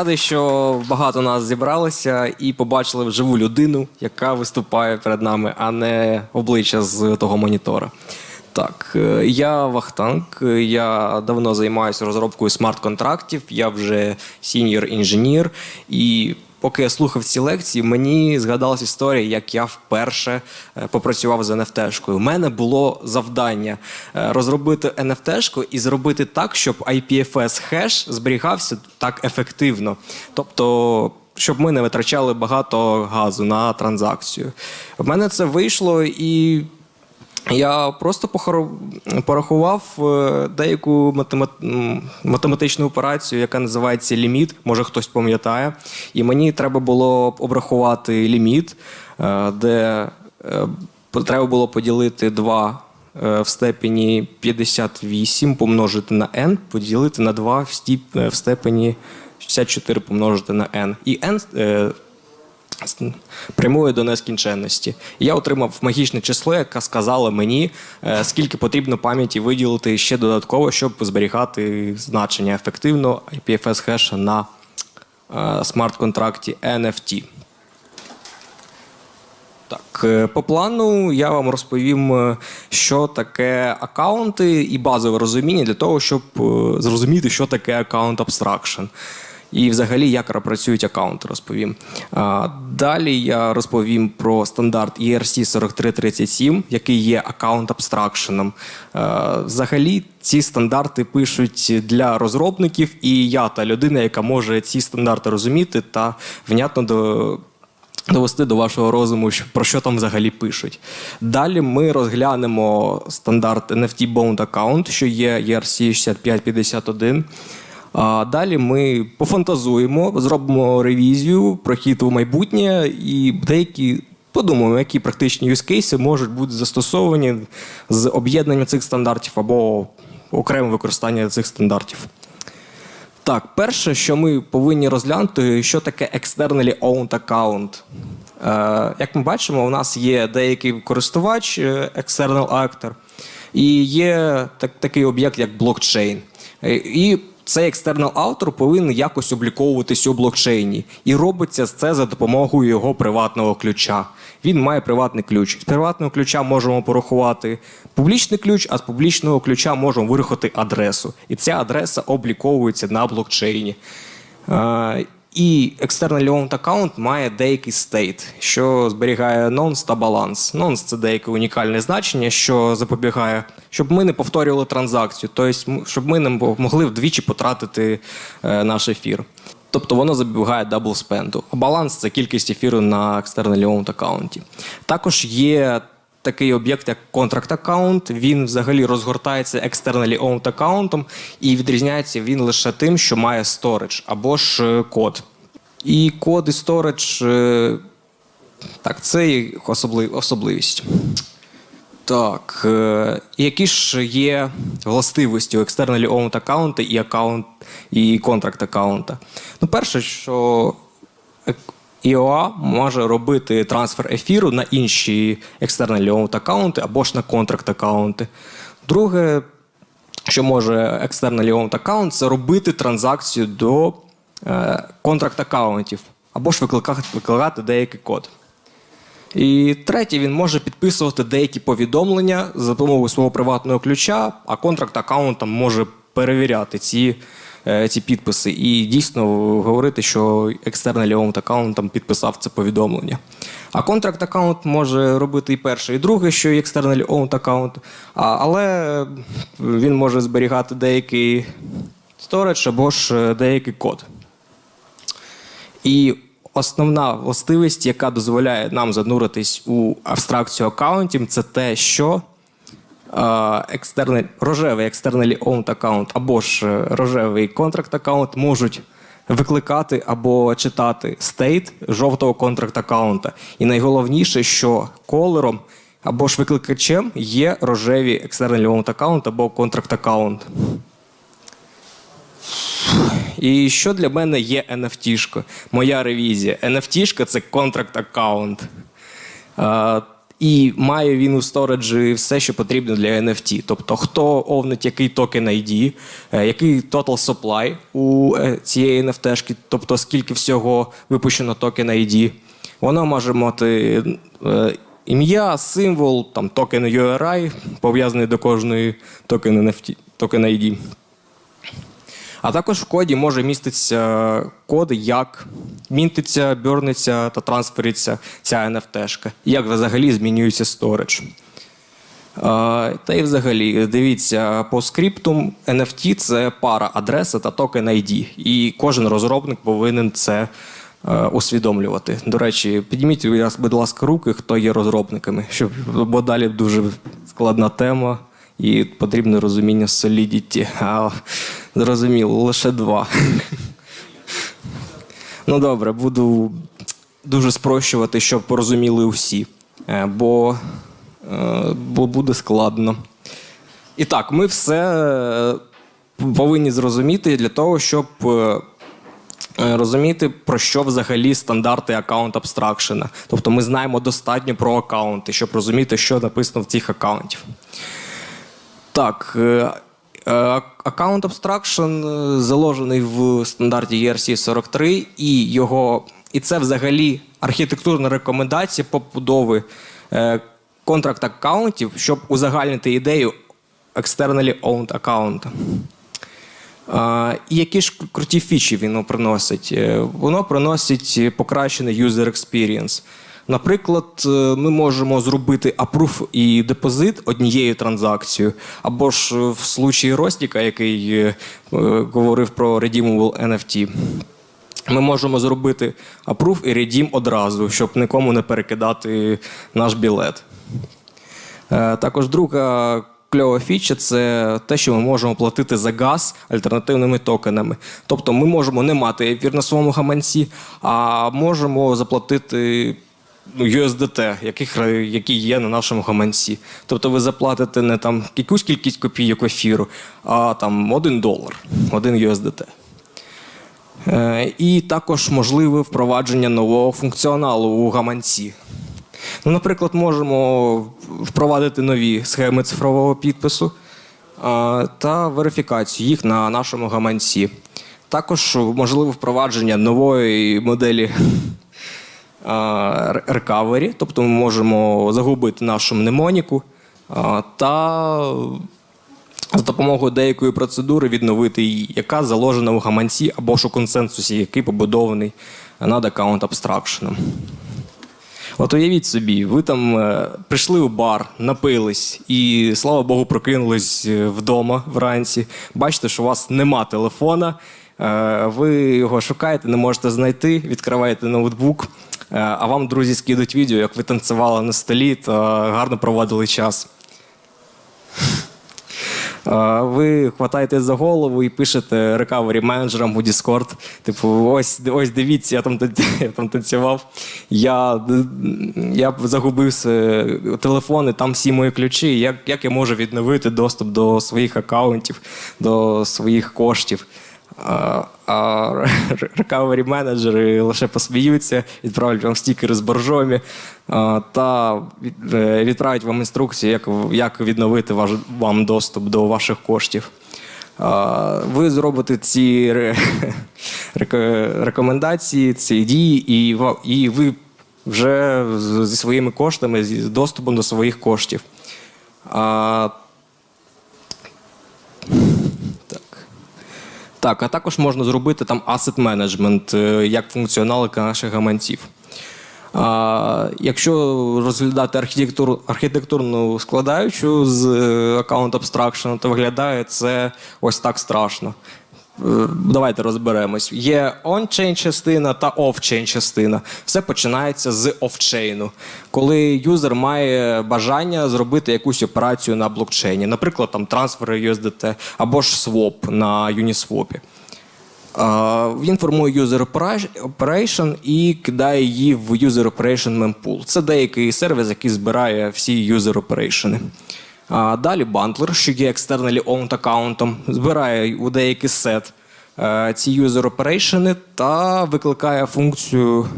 Радий, що багато нас зібралося і побачили вживу людину, яка виступає перед нами, а не обличчя з того монітора. Так, е, я Вахтанг, е, я давно займаюся розробкою смарт-контрактів, я вже сіньор інженір. І поки я слухав ці лекції, мені згадалась історія, як я вперше е, попрацював з NFT-шкою. У мене було завдання е, розробити NFT-шку і зробити так, щоб IPFS хеш зберігався так ефективно. Тобто щоб ми не витрачали багато газу на транзакцію. В мене це вийшло і. Я просто порахував е, деяку математичну операцію, яка називається ліміт. Може хтось пам'ятає. І мені треба було обрахувати ліміт, е, де е, треба було поділити 2 в степені 58 помножити на n, поділити на 2 в, степені 64 помножити на n. І n прямує до нескінченності. Я отримав магічне число, яке сказало мені, е, скільки потрібно пам'яті виділити ще додатково, щоб зберігати значення ефективно IPFS хеша на е, смарт-контракті NFT. Так, е, по плану я вам розповім, що таке аккаунти і базове розуміння для того, щоб зрозуміти, що таке аккаунт абстракшн. І взагалі, як працюють аккаунти, розповім. Далі я розповім про стандарт ERC 4337, який є аккаунт абстракшеном. Взагалі, ці стандарти пишуть для розробників, і я та людина, яка може ці стандарти розуміти та внятно до довести до вашого розуму, про що там взагалі пишуть. Далі ми розглянемо стандарт NFT Bound Account, що є ERC 6551. А далі ми пофантазуємо, зробимо ревізію, прохід у майбутнє і деякі подумаємо, які практичні юзкейси можуть бути застосовані з об'єднанням цих стандартів або окреме використання цих стандартів. Так, перше, що ми повинні розглянути, що таке externally owned account. Е, як ми бачимо, у нас є деякий користувач, е, external actor, і є так, такий об'єкт, як блокчейн. Е, І цей екстернал автор повинен якось обліковуватись у блокчейні. І робиться це за допомогою його приватного ключа. Він має приватний ключ. З приватного ключа можемо порахувати публічний ключ, а з публічного ключа можемо вирахувати адресу. І ця адреса обліковується на блокчейні. І externally owned account має деякий стейт, що зберігає nonce та баланс. Nonce – це деяке унікальне значення, що запобігає, щоб ми не повторювали транзакцію, тобто, щоб ми не могли вдвічі потратити е, наш ефір. Тобто воно запобігає дабл спенду. Баланс це кількість ефіру на externally owned аккаунті. Також є такий об'єкт, як контракт аккаунт. Він взагалі розгортається externally owned аккаунтом і відрізняється він лише тим, що має storage або ж е, код. І код і storage, е, так, це їх особливість. Так, е, які ж є властивості у externally owned аккаунта і аккаунт і контракт аккаунта? Ну, перше, що IOA може робити трансфер ефіру на інші owned аккаунти або ж на контракт аккаунти. Друге, що може owned аккаунт, це робити транзакцію до е, контракт аккаунтів або ж викликати, викликати деякий код. І третє, він може підписувати деякі повідомлення за допомогою свого приватного ключа, а контракт аккаунтом може перевіряти ці, ці підписи і дійсно говорити, що owned аккаунт там підписав це повідомлення. А контракт аккаунт може робити і перше, і друге, що і externally owned аккаунт, але він може зберігати деякий storage або ж е, деякий код. І основна властивість, яка дозволяє нам зануритись у абстракцію аккаунтів, це те, що е, екстернель, рожевий externally owned аккаунт або ж е, рожевий контракт аккаунт можуть викликати або читати стейт жовтого контракт аккаунта. І найголовніше, що колером або ж викликачем є рожеві externally owned аккаунт або контракт аккаунт. І що для мене є NFT-шка? Моя ревізія. NFT-шка – це контракт аккаунт. І має він у сториджі все, що потрібно для NFT. Тобто, хто овнить який токен ID, е, який total supply у е, цієї NFT, тобто скільки всього випущено токен ID. Воно може мати е, ім'я, символ, там токен URI, пов'язаний до кожної токен NFT, токен ID. А також в коді може міститися код, як мінтиться, бюрниться та трансфериться ця NFT-шка. Як взагалі змінюється сторідж. А, Та й взагалі, дивіться, по скрипту NFT це пара адреси та токен ID. І кожен розробник повинен це е, усвідомлювати. До речі, підніміть, будь ласка, руки, хто є розробниками, щоб, бо далі дуже складна тема і потрібне розуміння Solidity. А зрозуміло, лише два. Ну добре, буду дуже спрощувати, щоб порозуміли усі, Е, бо, е, бо буде складно. І так, ми все е, повинні зрозуміти для того, щоб розуміти, про що взагалі стандарти аккаунт абстракшена. Тобто ми знаємо достатньо про аккаунти, щоб розуміти, що написано в цих аккаунтів. Так, е, е, аккаунт Abstraction е, заложений в стандарті ERC 43, і його, і це взагалі архітектурна рекомендація побудови контракт аккаунтів, щоб узагальнити ідею externally owned аккаунта. І які ж круті фічі воно приносить? Воно приносить покращений user experience. Наприклад, е, ми можемо зробити approve і депозит однією транзакцією, або ж е, в случаї Ростіка, який е, говорив про redeemable NFT, ми можемо зробити approve і redeem одразу, щоб нікому не перекидати наш білет. Також друга кльова фіча це те, що ми можемо платити за газ альтернативними токенами. Тобто ми можемо не мати ефір на своєму гаманці, а можемо заплатити USDT, яких, які є на нашому гаманці. Тобто ви заплатите не там якусь кількість копійок ефіру, а там один долар, один USDT. Е, І також можливе впровадження нового функціоналу у гаманці. Ну, наприклад, можемо впровадити нові схеми цифрового підпису а, та верифікацію їх на нашому гаманці. Також можливе впровадження нової моделі а, р- recovery, тобто ми можемо загубити нашу мнемоніку та з допомогою деякої процедури відновити її, яка заложена у гаманці або ж у консенсусі, який побудований над аккаунт абстракшеном. От уявіть собі, ви там е, прийшли у бар, напились, і слава Богу, прокинулись е, вдома вранці. Бачите, що у вас нема телефона, ви його шукаєте, не можете знайти, відкриваєте ноутбук, е, а вам друзі скидуть відео, як ви танцювали на столі та гарно проводили час. Ви хватаєте за голову і пишете рекавері менеджерам у Discord. Типу, ось, ось дивіться, я там, я там танцював. Я, я загубив се- телефон, і там всі мої ключі. Як, як я можу відновити доступ до своїх аккаунтів, до своїх коштів? А, рекавері менеджери лише посміються, відправлять вам стікери з боржомі та е, відправлять вам інструкцію, як, відновити ваш, вам доступ до ваших коштів. Ви зробите ці рекомендації, ці дії, і ви вже зі своїми коштами, з доступом до своїх коштів. А, так. Так, а також можна зробити там asset management, е, як функціоналика наших гаманців. А, якщо розглядати архітектур, архітектурну складаючу з е, аккаунт абстракшену, то виглядає це ось так страшно. Е, Давайте розберемось. Є on-chain частина та off-chain частина. Все починається з офчейну, коли юзер має бажання зробити якусь операцію на блокчейні, наприклад, там трансфери USDT або ж своп на Uniswap. Він формує user operation і кидає її в user operation mempool. Це деякий сервіс, який збирає всі user operation. Далі бандлер, що є externally owned аккаунтом, збирає у деякий сет е, ці user operation та викликає функцію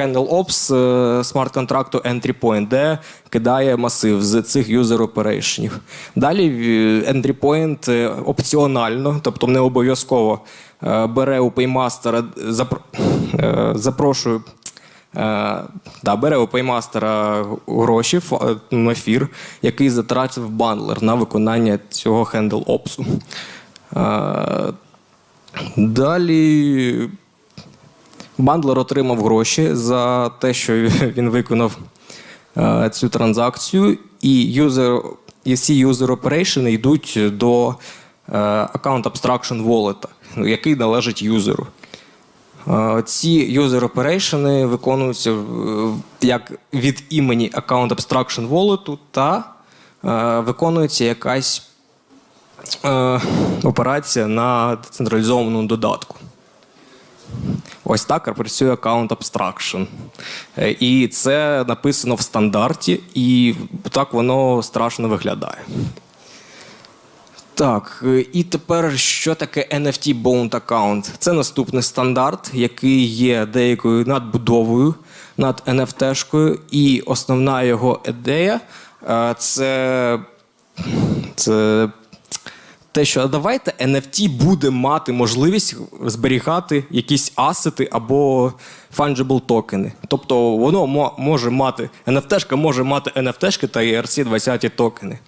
Handle Ops е, смарт-контракту Entry Point, де кидає масив з цих user operationів. Далі е, Entry Point опціонально, тобто не обов'язково бере у Paymaster, е, запрошує да, бере у пеймастера гроші фа- на ефір, який затратив бандлер на виконання цього хендл опсу. Е, далі бандлер отримав гроші за те, що він виконав е, цю транзакцію, і, user, і всі user operation йдуть до е, account abstraction wallet, який належить юзеру. Е, Ці user operation виконуються е, як від імені Account Abstraction Wallet та е, виконується якась операція на децентралізованому додатку. Ось так працює Account Abstraction. І це написано в стандарті, і так воно страшно виглядає. Так, е, і тепер що таке NFT Bound Account? Це наступний стандарт, який є деякою надбудовою над NFT-шкою, і основна його ідея е, це, це те, що давайте NFT буде мати можливість зберігати якісь асети або fungible токени. Тобто воно мо- може мати, NFT-шка може мати NFT-шки та ERC-20 токени.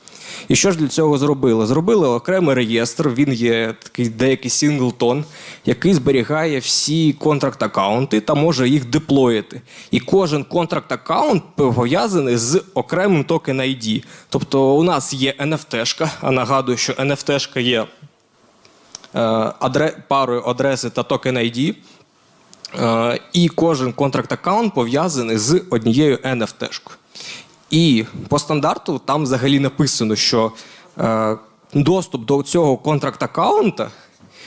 І що ж для цього зробили? Зробили окремий реєстр, він є такий деякий синглтон, який зберігає всі контракт-аккаунти та може їх деплоїти. І кожен контракт-аккаунт пов'язаний з окремим токен ID. Тобто у нас є NFT-шка, а нагадую, що NFT-шка є е, адре, парою адреси та токен ID. Е, і кожен контракт-аккаунт пов'язаний з однією NFT-шкою. І по стандарту там взагалі написано, що е, доступ до цього контракт-аккаунта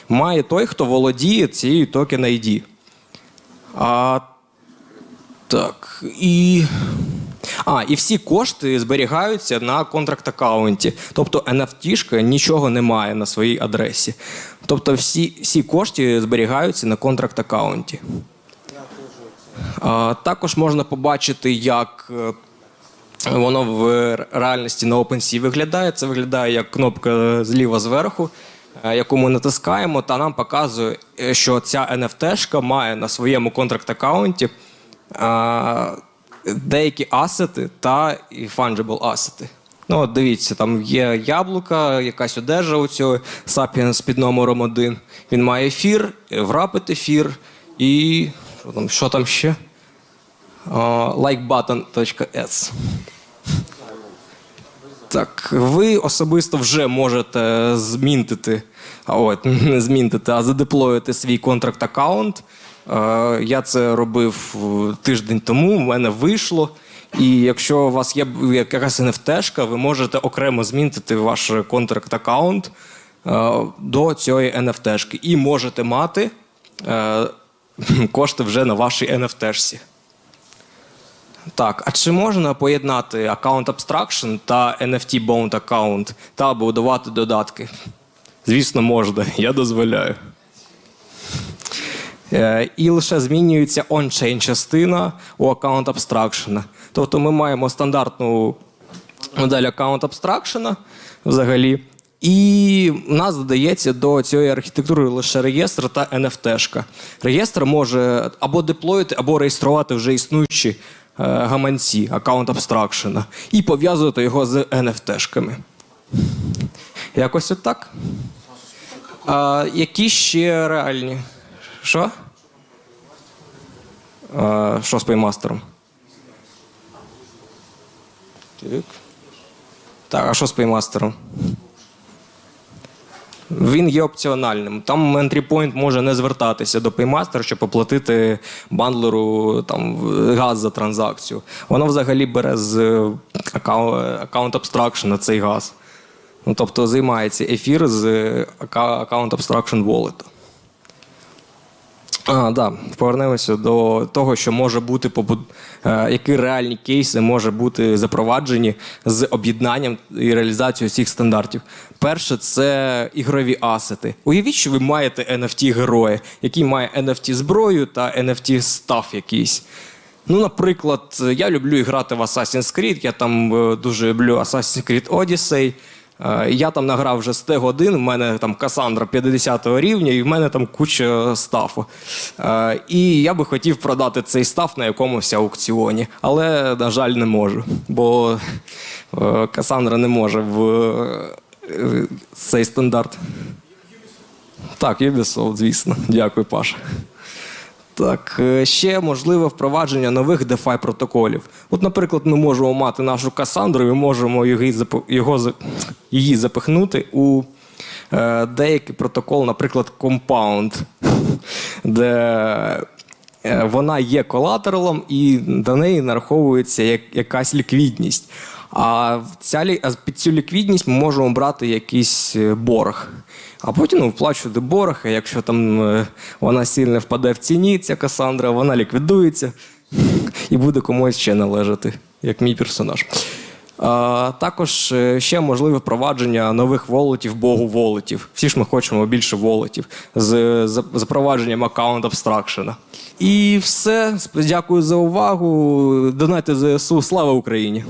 має той, хто володіє цією токен ID. А, так, і. А, і всі кошти зберігаються на контракт-аккаунті. Тобто NFT-шка нічого не має на своїй адресі. Тобто всі, всі кошти зберігаються на контракт-аккаунті. Також можна побачити, як е, воно в реальності на OpenSea виглядає. Це виглядає як кнопка зліва зверху, е, яку ми натискаємо, та нам показує, е, що ця NFT-шка має на своєму контракт-аккаунті е, деякі асети та fungible асети. Ну, от дивіться, там є яблука, якась одежа у цього Sapiens під номером 1. Він має ефір, врапит ефір і що там, ще? likebutton.s. Так, ви особисто вже можете змінтити, от не змінтити, а задеплоїти свій контракт аккаунт. Е, Я це робив е, тиждень тому. У мене вийшло. І якщо у вас є якась NFT-шка, ви можете окремо змінтити ваш контракт аккаунт до цієї NFT-шки. І можете мати е, кошти вже на вашій NFT-шці. Так, а чи можна поєднати аккаунт Abstraction та NFT Bound аккаунт та будувати додатки? Звісно, можна, я дозволяю. Е, І лише змінюється on-chain частина у аккаунт Abstraction. Тобто ми маємо стандартну модель аккаунт Abstraction взагалі. І в нас додається до цієї архітектури лише реєстр та NFT-шка. Реєстр може або деплоїти, або реєструвати вже існуючі гаманці аккаунт Abstraction і пов'язувати його з NFT-шками. Якось отак. А, які ще реальні? Що? Що з пеймастером? Так, а що з пеймастером? Він є опціональним. Там entry point може не звертатися до Paymaster, щоб оплатити бандлеру там, газ за транзакцію. Воно взагалі бере з аккаунт abstraction цей газ. Ну, тобто займається ефір з аккаунт abstraction wallet. А, да. Повернемося до того, що може бути побуд... е, які реальні кейси може бути запроваджені з об'єднанням і реалізацією цих стандартів. Перше, це ігрові асети. Уявіть, що ви маєте NFT героя, який має NFT зброю та NFT стаф якийсь. Ну, наприклад, я люблю грати в Assassin's Creed, я там е, дуже люблю Assassin's Creed Odyssey. Е, Я там награв вже 100 годин, в мене там Касандра 50 рівня, і в мене там куча стафу. Е, І я би хотів продати цей стаф на якомусь аукціоні, але, на жаль, не можу, бо е, Касандра не може в цей стандарт. Так, Ubisoft, звісно. Дякую, Паша. Так, е, ще можливе впровадження нових DeFi протоколів. От, наприклад, ми можемо мати нашу Касандру і можемо його, її запихнути у е, деякий протокол, наприклад, Compound, де е, вона є колатералом і до неї нараховується як, якась ліквідність. А ця, під цю ліквідність ми можемо брати якийсь е, борг. А потім ну, вплачувати борг, а якщо там е, вона сильно впаде в ціні, ця Касандра, вона ліквідується і буде комусь ще належати, як мій персонаж. А, також е, ще можливе впровадження нових волотів, богу волотів. Всі ж ми хочемо більше волотів з запровадженням аккаунт абстракшена. І все. Дякую за увагу. Донайте ЗСУ. Слава Україні!